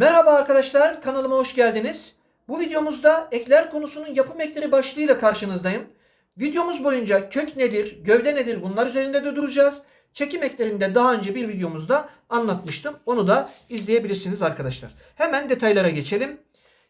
Merhaba arkadaşlar, kanalıma hoş geldiniz. Bu videomuzda ekler konusunun yapım ekleri başlığıyla karşınızdayım. Videomuz boyunca kök nedir, gövde nedir bunlar üzerinde de duracağız. Çekim eklerinde daha önce bir videomuzda anlatmıştım. Onu da izleyebilirsiniz arkadaşlar. Hemen detaylara geçelim.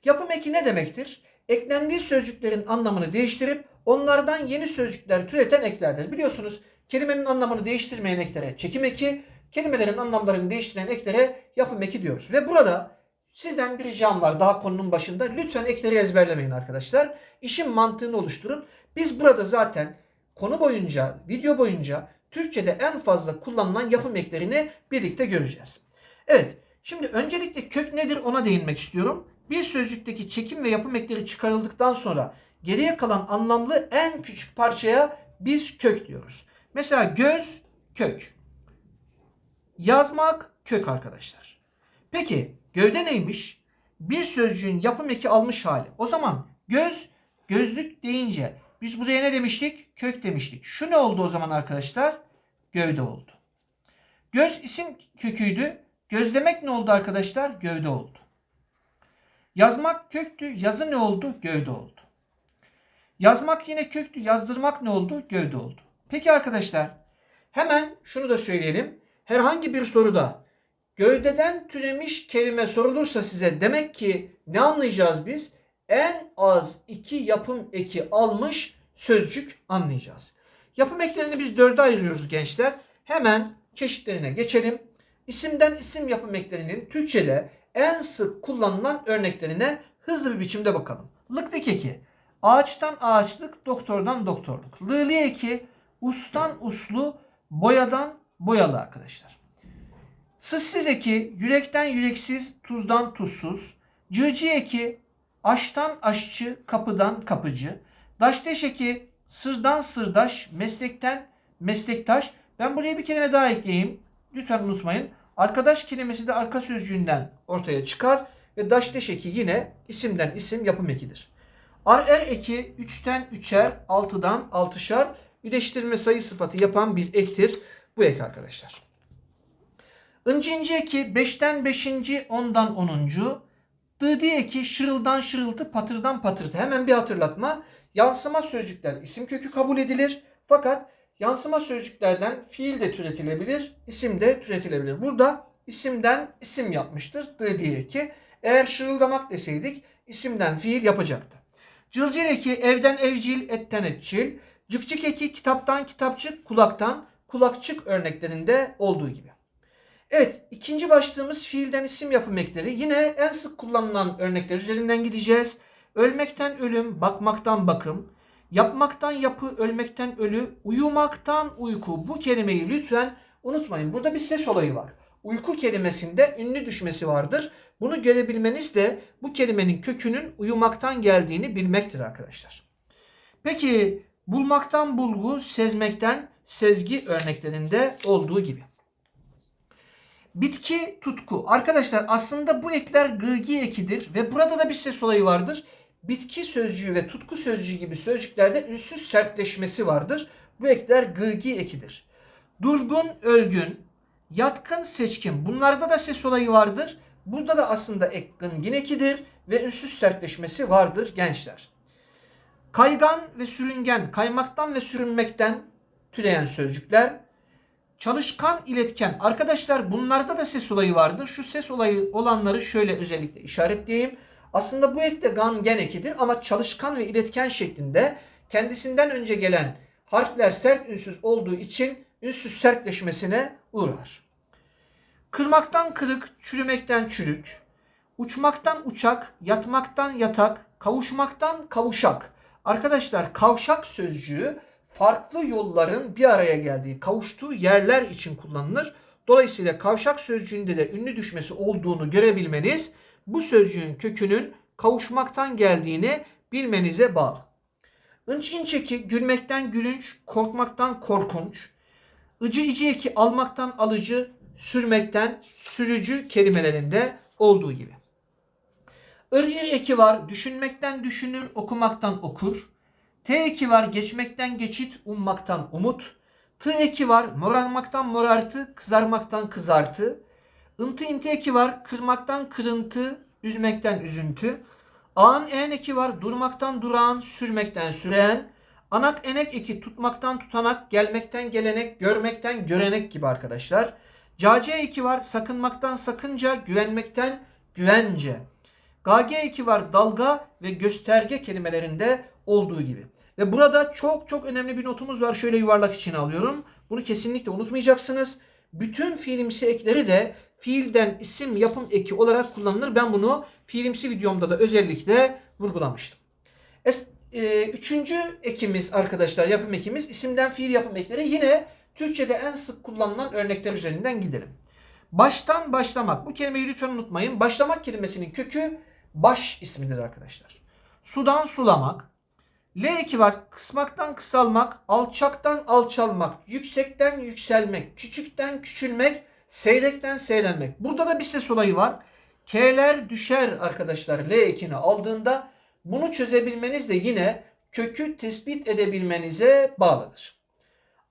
Yapım eki ne demektir? Eklendiği sözcüklerin anlamını değiştirip onlardan yeni sözcükler türeten eklerdir. Biliyorsunuz kelimenin anlamını değiştirmeyen eklere çekim eki, kelimelerin anlamlarını değiştiren eklere yapım eki diyoruz. Ve burada sizden bir ricam var daha konunun başında. Lütfen ekleri ezberlemeyin arkadaşlar. İşin mantığını oluşturun. Biz burada zaten konu boyunca, video boyunca Türkçe'de en fazla kullanılan yapım eklerini birlikte göreceğiz. Evet, şimdi öncelikle kök nedir ona değinmek istiyorum. Bir sözcükteki çekim ve yapım ekleri çıkarıldıktan sonra geriye kalan anlamlı en küçük parçaya biz kök diyoruz. Mesela göz kök. Yazmak kök arkadaşlar. Peki gövde neymiş? Bir sözcüğün yapım eki almış hali. O zaman göz, gözlük deyince biz buraya ne demiştik? Kök demiştik. Şu ne oldu o zaman arkadaşlar? Gövde oldu. Göz isim köküydü. Gözlemek ne oldu arkadaşlar? Gövde oldu. Yazmak köktü. Yazı ne oldu? Gövde oldu. Yazmak yine köktü. Yazdırmak ne oldu? Gövde oldu. Peki arkadaşlar hemen şunu da söyleyelim. Herhangi bir soruda gövdeden türemiş kelime sorulursa size demek ki ne anlayacağız biz? En az iki yapım eki almış sözcük anlayacağız. Yapım eklerini biz dörde ayırıyoruz gençler. Hemen çeşitlerine geçelim. İsimden isim yapım eklerinin Türkçe'de en sık kullanılan örneklerine hızlı bir biçimde bakalım. Lıklık eki, ağaçtan ağaçlık, doktordan doktorluk. Lığlı eki, ustan uslu, boyadan boyalı arkadaşlar. Sızsız eki, yürekten yüreksiz, tuzdan tuzsuz. Cığcı eki, aştan aşçı, kapıdan kapıcı. Daşdeş eki, sırdan sırdaş, meslekten meslektaş. Ben buraya bir kelime daha ekleyeyim. Lütfen unutmayın. Arkadaş kelimesi de arka sözcüğünden ortaya çıkar ve daşdeş eki yine isimden isim yapım ekidir. Ar er eki 3'ten 3'er, 6'dan 6'şar birleştirme sayı sıfatı yapan bir ektir bu ek arkadaşlar. İnci inci eki 5'ten 5. 10'dan 10. Dıdi eki şırıldan şırıltı patırdan patırtı. Hemen bir hatırlatma. Yansıma sözcükler isim kökü kabul edilir. Fakat yansıma sözcüklerden fiil de türetilebilir, isim de türetilebilir. Burada isimden isim yapmıştır. Dıdi eki. Eğer şırıldamak deseydik isimden fiil yapacaktı. Cılcil eki evden evcil, etten etçil. Cıkcık eki kitaptan kitapçık, kulaktan kulakçık örneklerinde olduğu gibi. Evet ikinci başlığımız fiilden isim yapım ekleri. Yine en sık kullanılan örnekler üzerinden gideceğiz. Ölmekten ölüm, bakmaktan bakım, yapmaktan yapı, ölmekten ölü, uyumaktan uyku. Bu kelimeyi lütfen unutmayın. Burada bir ses olayı var. Uyku kelimesinde ünlü düşmesi vardır. Bunu görebilmeniz de bu kelimenin kökünün uyumaktan geldiğini bilmektir arkadaşlar. Peki bulmaktan bulgu, sezmekten sezgi örneklerinde olduğu gibi. Bitki tutku. Arkadaşlar aslında bu ekler gıgi ekidir ve burada da bir ses olayı vardır. Bitki sözcüğü ve tutku sözcüğü gibi sözcüklerde ünsüz sertleşmesi vardır. Bu ekler gıgi ekidir. Durgun, ölgün, yatkın, seçkin. Bunlarda da ses olayı vardır. Burada da aslında ek gıngin ekidir ve ünsüz sertleşmesi vardır gençler. Kaygan ve sürüngen, kaymaktan ve sürünmekten türeyen sözcükler. Çalışkan, iletken. Arkadaşlar bunlarda da ses olayı vardır. Şu ses olayı olanları şöyle özellikle işaretleyeyim. Aslında bu ek de gan gen ekidir ama çalışkan ve iletken şeklinde kendisinden önce gelen harfler sert ünsüz olduğu için ünsüz sertleşmesine uğrar. Kırmaktan kırık, çürümekten çürük, uçmaktan uçak, yatmaktan yatak, kavuşmaktan kavuşak. Arkadaşlar kavşak sözcüğü farklı yolların bir araya geldiği, kavuştuğu yerler için kullanılır. Dolayısıyla kavşak sözcüğünde de ünlü düşmesi olduğunu görebilmeniz bu sözcüğün kökünün kavuşmaktan geldiğini bilmenize bağlı. Inç inç eki gülmekten gülünç, korkmaktan korkunç. Icı eki almaktan alıcı, sürmekten sürücü kelimelerinde olduğu gibi. Ir ir eki var, düşünmekten düşünür, okumaktan okur. T eki var, geçmekten geçit, ummaktan umut. T eki var, morarmaktan morartı, kızarmaktan kızartı. Intı inti eki var. Kırmaktan kırıntı, üzmekten üzüntü. Ağın en eki var. Durmaktan durağan, sürmekten süren. Anak enek eki tutmaktan tutanak, gelmekten gelenek, görmekten görenek gibi arkadaşlar. Cace eki var. Sakınmaktan sakınca, güvenmekten güvence. GG eki var. Dalga ve gösterge kelimelerinde olduğu gibi. Ve burada çok çok önemli bir notumuz var. Şöyle yuvarlak içine alıyorum. Bunu kesinlikle unutmayacaksınız. Bütün fiilimsi ekleri de fiilden isim yapım eki olarak kullanılır. Ben bunu fiilimsi videomda da özellikle vurgulamıştım. Es, e, üçüncü ekimiz arkadaşlar yapım ekimiz isimden fiil yapım ekleri yine Türkçe'de en sık kullanılan örnekler üzerinden gidelim. Baştan başlamak. Bu kelimeyi lütfen unutmayın. Başlamak kelimesinin kökü baş ismidir arkadaşlar. Sudan sulamak. L eki var. Kısmaktan kısalmak, alçaktan alçalmak, yüksekten yükselmek, küçükten küçülmek, seyrekten seyrenmek. Burada da bir ses olayı var. K'ler düşer arkadaşlar L ekini aldığında bunu çözebilmeniz de yine kökü tespit edebilmenize bağlıdır.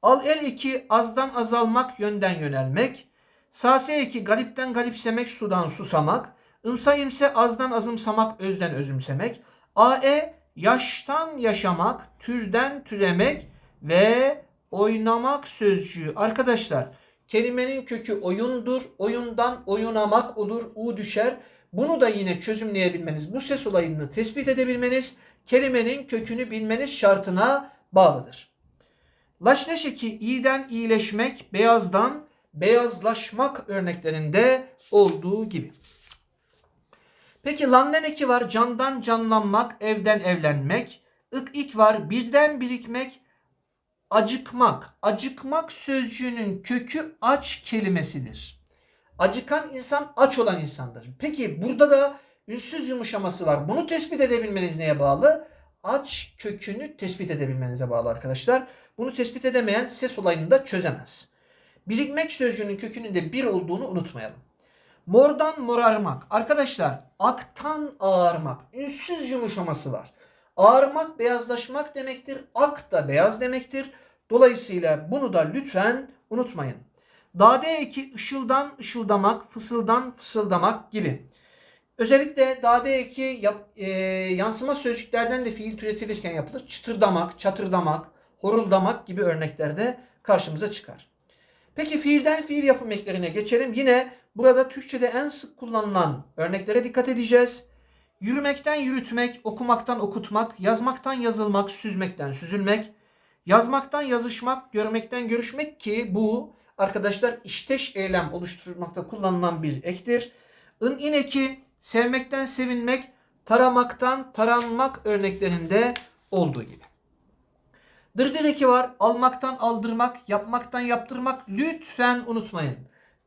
Al el eki azdan azalmak, yönden yönelmek. Sase eki garipten garipsemek, sudan susamak. Imsa imse azdan azımsamak, özden özümsemek. Ae yaştan yaşamak, türden türemek ve oynamak sözcüğü. Arkadaşlar kelimenin kökü oyundur. Oyundan oyunamak olur. U düşer. Bunu da yine çözümleyebilmeniz, bu ses olayını tespit edebilmeniz, kelimenin kökünü bilmeniz şartına bağlıdır. Laşneşeki iyiden iyileşmek, beyazdan beyazlaşmak örneklerinde olduğu gibi. Peki lannen eki var. Candan canlanmak, evden evlenmek. Ik ik var. Birden birikmek, acıkmak. Acıkmak sözcüğünün kökü aç kelimesidir. Acıkan insan aç olan insandır. Peki burada da ünsüz yumuşaması var. Bunu tespit edebilmeniz neye bağlı? Aç kökünü tespit edebilmenize bağlı arkadaşlar. Bunu tespit edemeyen ses olayını da çözemez. Birikmek sözcüğünün kökünün de bir olduğunu unutmayalım. Mordan morarmak. Arkadaşlar aktan ağarmak. Ünsüz yumuşaması var. Ağarmak beyazlaşmak demektir. Ak da beyaz demektir. Dolayısıyla bunu da lütfen unutmayın. Dade eki ışıldan ışıldamak, fısıldan fısıldamak gibi. Özellikle dade eki yap, e, yansıma sözcüklerden de fiil türetilirken yapılır. Çıtırdamak, çatırdamak, horuldamak gibi örneklerde karşımıza çıkar. Peki fiilden fiil yapım eklerine geçelim. Yine burada Türkçe'de en sık kullanılan örneklere dikkat edeceğiz. Yürümekten yürütmek, okumaktan okutmak, yazmaktan yazılmak, süzmekten süzülmek, yazmaktan yazışmak, görmekten görüşmek ki bu arkadaşlar işteş eylem oluşturmakta kullanılan bir ektir. In in eki sevmekten sevinmek, taramaktan taranmak örneklerinde olduğu gibi. Dırdır eki var. Almaktan aldırmak, yapmaktan yaptırmak. Lütfen unutmayın.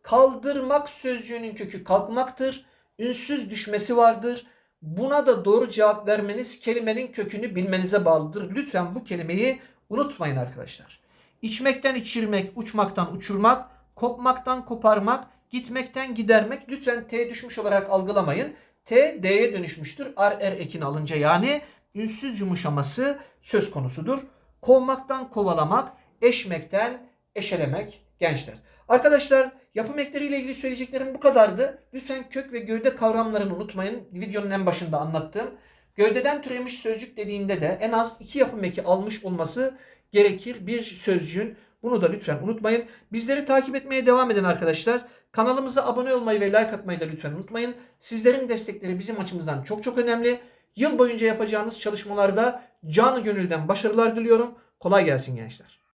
Kaldırmak sözcüğünün kökü kalkmaktır. Ünsüz düşmesi vardır. Buna da doğru cevap vermeniz kelimenin kökünü bilmenize bağlıdır. Lütfen bu kelimeyi unutmayın arkadaşlar. İçmekten içirmek, uçmaktan uçurmak, kopmaktan koparmak, gitmekten gidermek. Lütfen T düşmüş olarak algılamayın. T D'ye dönüşmüştür. Ar er ekini alınca yani ünsüz yumuşaması söz konusudur. Kovmaktan kovalamak, eşmekten eşelemek gençler. Arkadaşlar yapım ekleriyle ilgili söyleyeceklerim bu kadardı. Lütfen kök ve gövde kavramlarını unutmayın. Videonun en başında anlattığım. Gövdeden türemiş sözcük dediğinde de en az iki yapım eki almış olması gerekir bir sözcüğün. Bunu da lütfen unutmayın. Bizleri takip etmeye devam edin arkadaşlar. Kanalımıza abone olmayı ve like atmayı da lütfen unutmayın. Sizlerin destekleri bizim açımızdan çok çok önemli. Yıl boyunca yapacağınız çalışmalarda canı gönülden başarılar diliyorum. Kolay gelsin gençler.